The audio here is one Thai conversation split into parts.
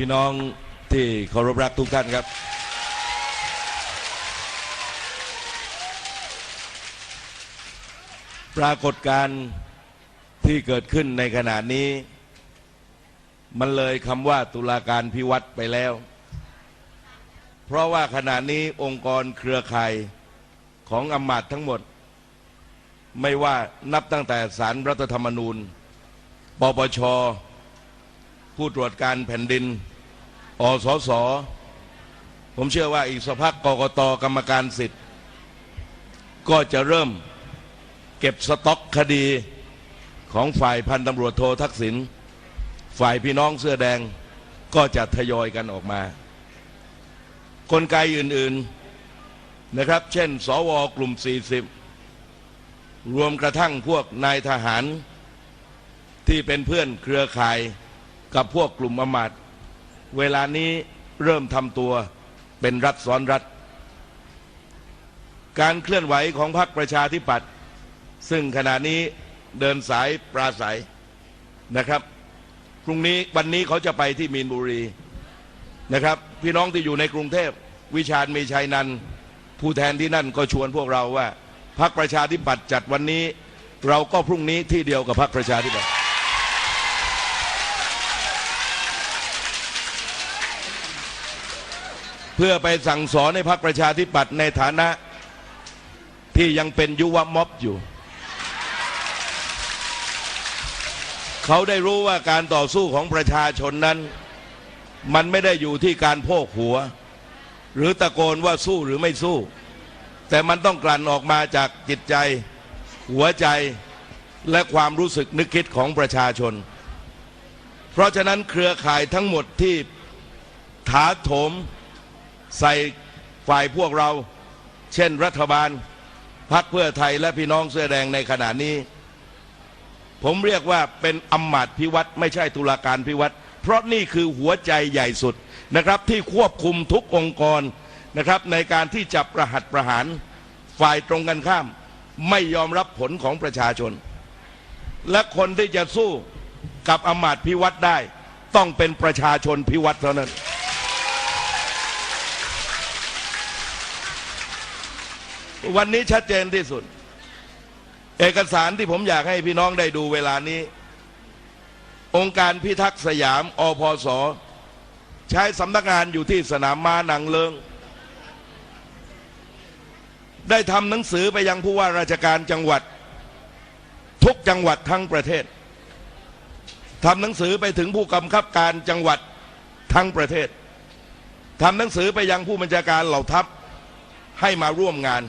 พี่น้องที่เคารพรักทุกท่านครับ ปรากฏการณ์ที่เกิดขึ้นในขณะนี้ มันเลยคำว่าตุลาการพิวัตรไปแล้ว เพราะว่าขณะนี้องค์กรเครือข่ายของอำมาตย์ทั้งหมด ไม่ว่านับตั้งแต่สารรัฐธรรมนูญ ปปช ผู้ตรวจการแผ่นดิน อสส ผมเชื่อว่าอีกสักพักกกตกรรมการสิทธิ์ ก็จะเริ่มเก็บสต็อกคดีของฝ่ายพันตำรวจโททักษิณฝ่ายพี่น้องเสื้อแดงก็จะทยอยกันออกมา กลไกอื่นๆนะครับ เช่น สวกลุ่ม 40 รวมกระทั่งพวกนายทหารที่เป็นเพื่อนเครือข่าย กับพวกกลุ่มอมาตย์เวลานี้เริ่มทำตัวเป็นรัฐซ้อนรัฐ การเคลื่อนไหวของพรรคประชาธิปัตย์ซึ่งขณะนี้เดินสายปราศัยนะครับพรุ่งนี้วันนี้เขาจะไปที่มีนบุรีนะครับ พี่น้องที่อยู่ในกรุงเทพวิชาญมีชัยนันผู้แทนที่นั่นก็ชวนพวกเราว่าพรรคประชาธิปัตย์จัดวันนี้ เราก็พรุ่งนี้ที่เดียวกับพรรคประชาธิปัตย์ เพื่อไปสั่งสอนให้พรรคประชาธิปัตย์ในฐานะที่ยังเป็นยุวม็อบอยู่ เขาได้รู้ว่าการต่อสู้ของประชาชนนั้น มันไม่ได้อยู่ที่การโพกหัว หรือตะโกนว่าสู้หรือไม่สู้ แต่มันต้องกลั่นออกมาจากจิตใจ หัวใจและความรู้สึกนึกคิดของประชาชน เพราะฉะนั้นเครือข่ายทั้งหมดที่ถาโถม ใส่ฝ่ายพวกเรา เช่นรัฐบาลพรรคเพื่อไทยและพี่น้องเสื้อแดงในขณะนี้ ผมเรียกว่าเป็นอำมาตย์พิวัตรไม่ใช่ตุลาการพิวัตรเพราะนี่คือหัวใจใหญ่สุดนะครับ ที่ควบคุมทุกองค์กรนะครับ ในการที่จะประหัตประหารฝ่ายตรงกันข้าม ไม่ยอมรับผลของประชาชน และคนที่จะสู้กับอำมาตย์พิวัตรได้ ต้องเป็นประชาชนพิวัตรเท่านั้น วันนี้ชัดเจนที่สุด เอกสารที่ผมอยากให้พี่น้องได้ดูเวลานี้ องค์การพิทักษ์สยามอพสใช้สำนักงานอยู่ที่สนามม้าหนังเลิง ได้ทำหนังสือไปยังผู้ว่าราชการจังหวัด ทุกจังหวัดทั้งประเทศทำหนังสือไปถึงผู้กำกับการจังหวัดทั้งประเทศทำหนังสือไปยังผู้บัญชาการเหล่าทัพให้มาร่วมงาน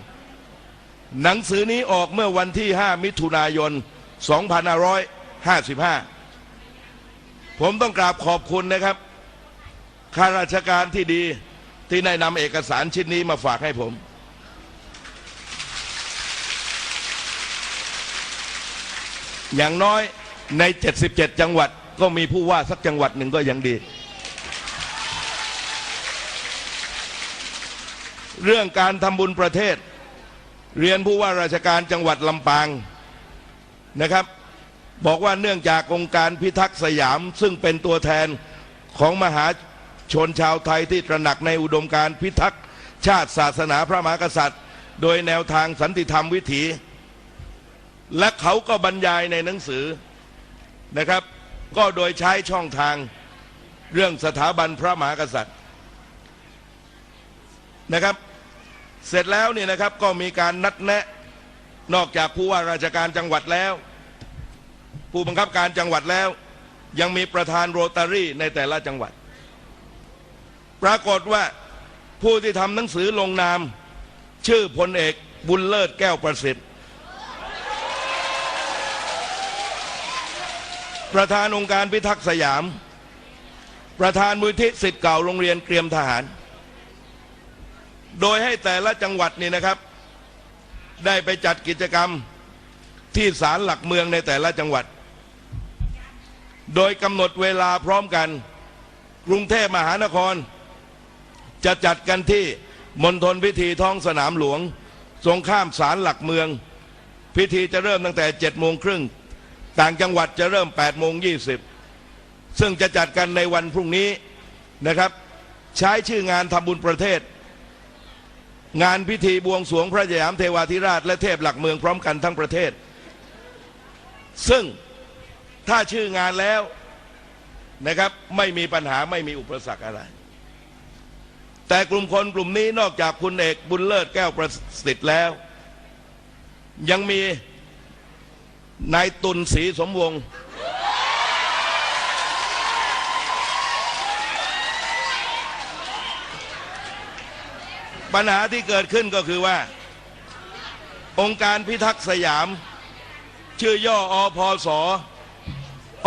หนังสือนี้ออกเมื่อวันที่ 5 มิถุนายน 2555 ผมต้องกราบขอบคุณนะครับข้าราชการที่ดีที่ได้นำเอกสารชิ้นนี้มาฝากให้ผม อย่างน้อยใน 77 จังหวัดก็มีผู้ว่าสักจังหวัดหนึ่งก็ยังดี เรื่องการทำบุญประเทศ เรียนผู้ว่าราชการจังหวัดลำปางนะครับ บอกว่าเนื่องจากองค์การพิทักษ์สยาม ซึ่งเป็นตัวแทนของมหาชนชาวไทยที่ตระหนักในอุดมการพิทักษ์ชาติศาสนาพระมหากษัตริย์ โดยแนวทางสันติธรรมวิถี และเขาก็บรรยายในหนังสือนะครับ ก็โดยใช้ช่องทางเรื่องสถาบันพระมหากษัตริย์นะครับ เสร็จแล้วเนี่ยนะครับก็มีการนัดแนะนอกจากผู้ว่าราชการจังหวัดแล้ว ผู้บังคับการจังหวัดแล้ว ยังมีประธานโรตารี่ในแต่ละจังหวัด ปรากฏว่าผู้ที่ทำหนังสือลงนาม ชื่อพลเอกบุญเลิศแก้วประสิทธิ์ ประธานองค์การพิทักษ์สยาม ประธานมูลที่สิทธิ์เก่าโรงเรียนเตรียมทหาร โดยให้แต่ละจังหวัดนี่นะครับ ได้ไปจัดกิจกรรมที่ศาลหลักเมืองในแต่ละจังหวัด โดยกำหนดเวลาพร้อมกัน กรุงเทพมหานคร จะจัดกันที่มณฑลพิธีท้องสนามหลวงตรงข้ามศาลหลักเมือง พิธีจะเริ่มตั้งแต่เจ็ดโมงครึ่งต่างจังหวัดจะเริ่ม8โมง20ซึ่งจะจัดกันในวันพรุ่งนี้นะครับ ใช้ชื่องานทำบุญประเทศ งานพิธีบวงสรวงพระสยามเทวาธิราชและเทพหลักเมืองพร้อมกันทั้งประเทศ ซึ่งถ้าชื่องานแล้วนะครับไม่มีปัญหาไม่มีอุปสรรคอะไร แต่กลุ่มคนกลุ่มนี้นอกจากคุณเอกบุญเลิศแก้วประสิทธิ์แล้ว ยังมีนายตุลศรีสมวงศ์ ปัญหาที่เกิดขึ้นก็คือว่า องค์การพิทักษ์สยาม ชื่อย่ออพอสอ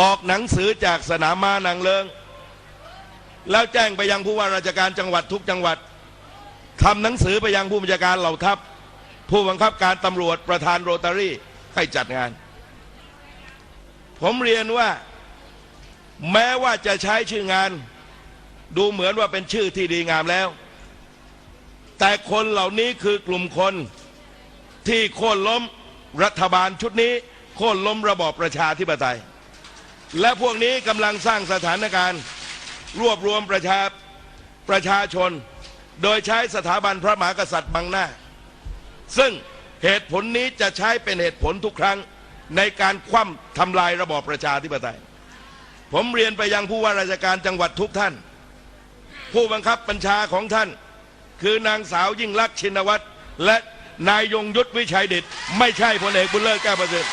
ออกหนังสือจากสนามม้านางเลิง แล้วแจ้งไปยังผู้ว่าราชการจังหวัดทุกจังหวัดทำหนังสือไปยังผู้บัญชาการเหล่าทัพ ผู้บังคับการตำรวจประธานโรตารี่ให้จัดงาน ผมเรียนว่า แม้ว่าจะใช้ชื่องาน ดูเหมือนว่าเป็นชื่อที่ดีงามแล้ว แต่คนเหล่านี้คือกลุ่มคนที่โค่นล้มรัฐบาลชุดนี้ โค่นล้มระบอบประชาธิปไตย และพวกนี้กำลังสร้างสถานการณ์ รวบรวมประชาประชาชน โดยใช้สถาบันพระมหากษัตริย์บังหน้า ซึ่งเหตุผลนี้จะใช้เป็นเหตุผลทุกครั้งในการคว่ำทำลายระบอบประชาธิปไตย ผมเรียนไปยังผู้ว่าราชการจังหวัดทุกท่าน ผู้บังคับบัญชาของท่าน คือนางสาวยิ่งลักษณ์ชินวัตรและนายยงยุทธวิชัยดิตไม่ใช่พลเอกบุญเลิศแก้วประเสริฐ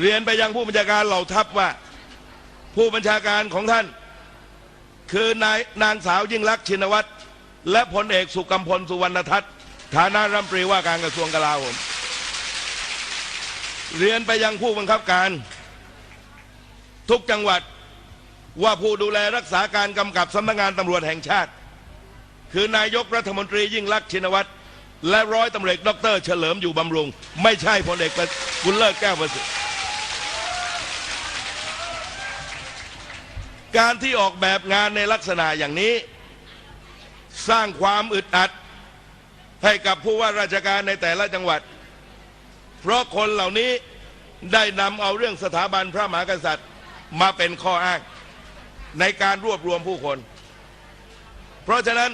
เรียนไปยังผู้บัญชาการเหล่าทัพว่า ผู้บัญชาการของท่าน คือนายนางสาวยิ่งลักษณ์ชินวัตรและพลเอกสุกัมพลสุวรรณทัศน์ฐานะรัฐมนตรีว่าการกระทรวงกลาโหมเรียนไปยังผู้บังคับการ ทุกจังหวัด ว่าผู้ดูแลรักษาการกำกับสำนักงานตำรวจแห่งชาติ คือนายกรัฐมนตรียิ่งลักษณ์ชินวัตรและร้อยตำรวจเอกดรเฉลิมอยู่บำรุง ไม่ใช่พลเอกบุญเลิศแก้วประสิทธิ์การที่ออกแบบงานในลักษณะอย่างนี้ สร้างความอึดอัด ให้กับผู้ว่าราชการในแต่ละจังหวัด เพราะคนเหล่านี้ได้นำเอาเรื่องสถาบันพระมหากษัตริย์มาเป็นข้ออ้าง ในการรวบรวมผู้คน เพราะฉะนั้น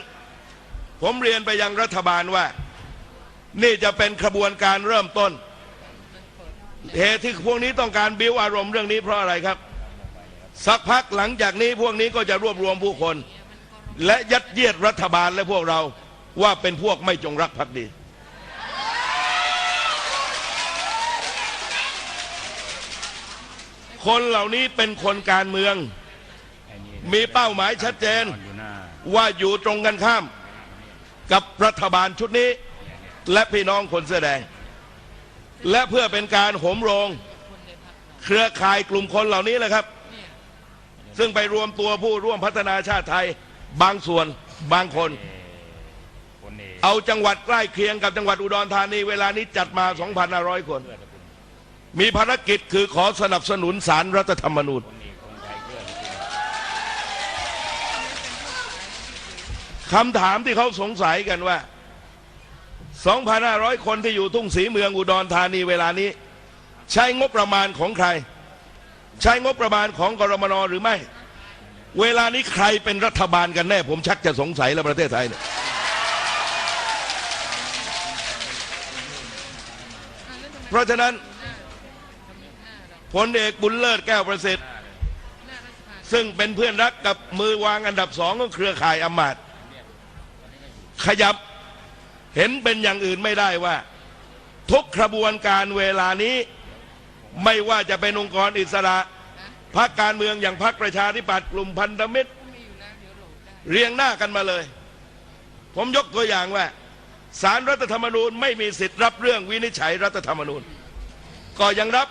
ผมเรียนไปยังรัฐบาลว่า นี่จะเป็นขบวนการเริ่มต้นเหตุที่พวกนี้ต้องการบิ้วอารมณ์เรื่องนี้เพราะอะไรครับ สักพักหลังจากนี้พวกนี้ก็จะรวบรวมผู้คน และยัดเยียดรัฐบาลและพวกเราว่าเป็นพวกไม่จงรักภักดี คนเหล่านี้เป็นคนการเมือง มีเป้าหมายชัดเจนว่าอยู่ตรงกันข้าม กับรัฐบาลชุดนี้ และพี่น้องคนเสื้อแดง และเพื่อเป็นการโหมโรง เครือข่ายกลุ่มคนเหล่านี้แหละครับ ซึ่งไปรวมตัวผู้ร่วมพัฒนาชาติไทยบางส่วนบางคน เอาจังหวัดใกล้เคียงกับจังหวัดอุดรธานีเวลานี้จัดมา 2,500 คน มีภารกิจคือขอสนับสนุนสารรัฐธรรมนูญ คำถามที่เขาสงสัยกันว่า 2,500 คนที่อยู่ทุ่งสีเมืองอุดรธานีเวลานี้ ใช้งบประมาณของใคร ใช้งบประมาณของกรมนหรือไม่ เวลานี้ใครเป็นรัฐบาลกันแน่ ผมชักจะสงสัยแล้วประเทศไทยเนี่ยเพราะฉะนั้นพลเอกบุญเลิศแก้วประสิทธิ์ซึ่งเป็นเพื่อนรักกับมือวางอันดับสองของเครือข่ายอำมาตย ขยับเห็นเป็นอย่างอื่นไม่ได้ว่า ทุกกระบวนการเวลานี้ ไม่ว่าจะเป็นองค์กรอิสระพรรคการเมืองอย่างพรรคประชาธิปัตย์กลุ่มพันธมิตร เรียงหน้ากันมาเลย ผมยกตัวอย่างว่าสารรัฐธรรมนูญไม่มีสิทธิ์รับเรื่องวินิจฉัยรัฐธรรมนูญ ก็ยังรับ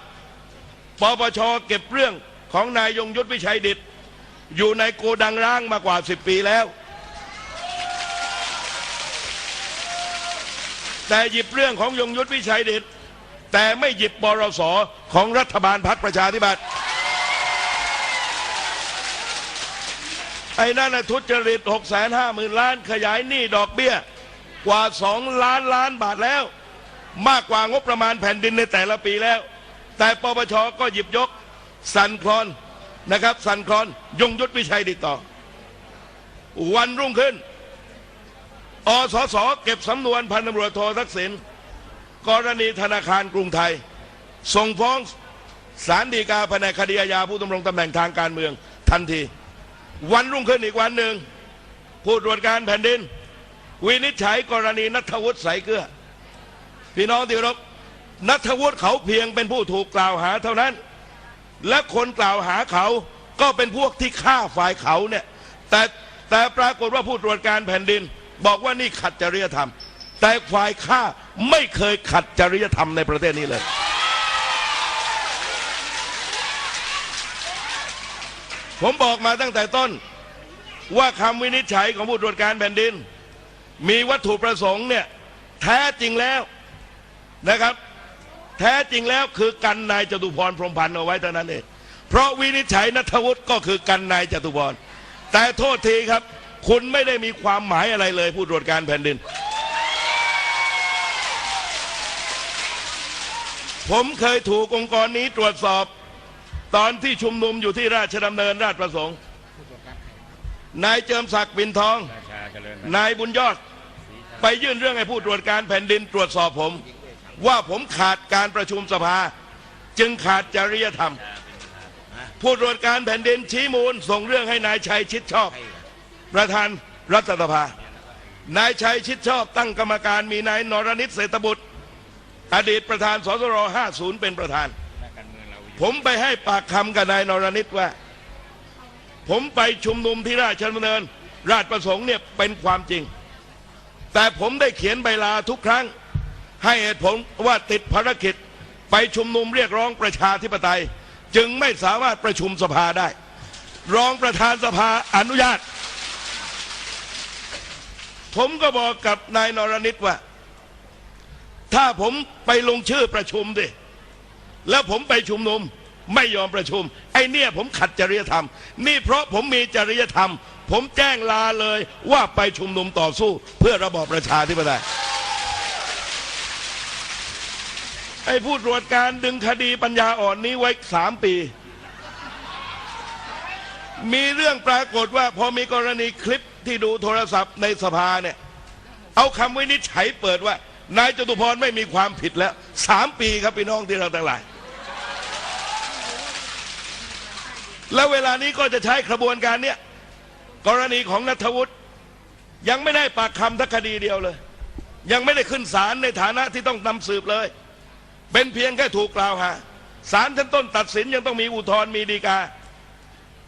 ปปชเก็บเรื่องของนายยงยุทธวิชัยดิตอยู่ในโกดังร้างมากว่าสิบปีแล้ว แต่หยิบเรื่องของยงยุทธวิชัยดิตแต่ไม่หยิบบรสของรัฐบาลพรรคประชาธิปัตย์ไอ้นั่นนะทุจริตหกแสนห้าหมื่นล้านขยายหนี้ดอกเบี้ย กว่าสองล้านล้านบาทแล้ว มากกว่างบประมาณแผ่นดินในแต่ละปีแล้ว แต่ปปชก็หยิบยก สันคลอนนะครับ สันคลอนยงยุทธวิชัยดิตต่อ วันรุ่งขึ้น อสสเก็บสำนวนพันตำรวจโททักษิณกรณีธนาคารกรุงไทย ส่งฟ้องศาลฎีกาแผนกคดีอาญาผู้ดำรงตำแหน่งทางการเมืองทันที วันรุ่งขึ้นอีกวันหนึ่งผู้ตรวจการแผ่นดิน วินิจฉัยกรณีนัทวุฒิใสเกลือ พี่น้องที่รพนัทวุฒิเขาเพียงเป็นผู้ถูกกล่าวหาเท่านั้น และคนกล่าวหาเขาก็เป็นพวกที่ฆ่าฝ่ายเขาเนี่ยแต่แต่ปรากฏว่าผู้ตรวจการแผ่นดิน บอกว่านี่ขัดจริยธรรม แต่ฝ่ายฆ่าไม่เคยขัดจริยธรรมในประเทศนี้เลย ผมบอกมาตั้งแต่ต้นว่าคำวินิจฉัยของผู้ตรวจการแผ่นดิน มีวัตถุประสงค์เนี่ยแท้จริงแล้วนะครับ แท้จริงแล้วคือกันนายจตุพรพรมพันธ์เอาไว้เท่านั้นเองเพราะวินิจฉัยนัทวุฒิก็คือกันนายจตุพรแต่โทษทีครับ คุณไม่ได้มีความหมายอะไรเลยผู้ตรวจการแผ่นดิน ผมเคยถูกองค์กรนี้ตรวจสอบ ตอนที่ชุมนุมอยู่ที่ราชดำเนินราชประสงค์ นายเจิมศักดิ์ปินทอง นายบุญยอด ไปยื่นเรื่องให้ผู้ตรวจการแผ่นดินตรวจสอบผม ว่าผมขาดการประชุมสภา จึงขาดจริยธรรม ผู้ตรวจการแผ่นดินชี้มูลส่งเรื่องให้นายชัยชิดชอบ ประธานรัฐสภา นายชัยชิดชอบตั้งกรรมการมีนายนรนิตเศรษฐบุตร อดีตประธานสสร50 เป็นประธานารเมืองเราอยู่ผมไปให้ปากคำกับนายนรนิตว่า ผมไปชุมนุมที่ราชดำเนิน ราชประสงค์เนี่ยเป็นความจริง แต่ผมได้เขียนใบลาทุกครั้ง ให้เหตุผลว่าติดภารกิจไปชุมนุมเรียกร้องประชาธิปไตย จึงไม่สามารถประชุมสภาได้ รองประธานสภาอนุญาต ผมก็บอกกับนายนรนิตว่า ถ้าผมไปลงชื่อประชุมดิแล้วผมไปชุมนุมไม่ยอมประชุม ไอ้เนี่ยผมขัดจริยธรรม นี่เพราะผมมีจริยธรรม ผมแจ้งลาเลยว่าไปชุมนุมต่อสู้ เพื่อระบอบประชาธิปไตยไอ้ผู้ตรวจการดึงคดีปัญญาอ่อนนี้ไว้สามปี มีเรื่องปรากฏว่าพอมีกรณีคลิป ที่ดูโทรศัพท์ในสภาเนี่ย เอาคำวินิจฉัยเปิดว่า นายจตุพรไม่มีความผิดแล้วสามปีครับพี่น้องที่เราทั้งหลาย แล้วเวลานี้ก็จะใช้กระบวนการเนี้ยกรณีของนัทวุฒิยังไม่ได้ปากคำทักคดีเดียวเลย ยังไม่ได้ขึ้นศาลในฐานะที่ต้องนำสืบเลย เป็นเพียงแค่ถูกกล่าวหาศาลชั้นต้นตัดสินยังต้องมีอุทธรณ์มีฎีกา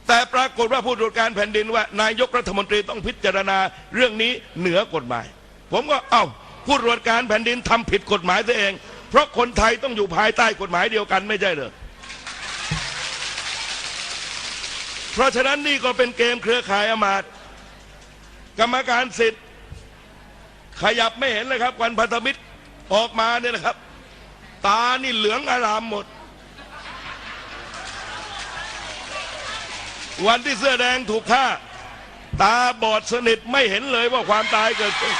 แต่ปรากฏว่าผู้ตรวจการแผ่นดินว่า นายกรัฐมนตรีต้องพิจารณาเรื่องนี้เหนือกฎหมาย ผมก็เอ้าผู้ตรวจการแผ่นดินทำผิดกฎหมายตัวเอง เพราะคนไทยต้องอยู่ภายใต้กฎหมายเดียวกันไม่ใช่เหรอเพราะฉะนั้นนี่ก็เป็นเกมเครือข่ายอมาตย์กรรมการสิทธิ์ ขยับไม่เห็นเลยครับวันพันธมิตรออกมาเนี่ยนะครับ ตานี่เหลืองอารามหมด วันที่เสื้อแดงถูกฆ่า ตาบอดสนิทไม่เห็นเลยว่าความตายเกิดขึ้น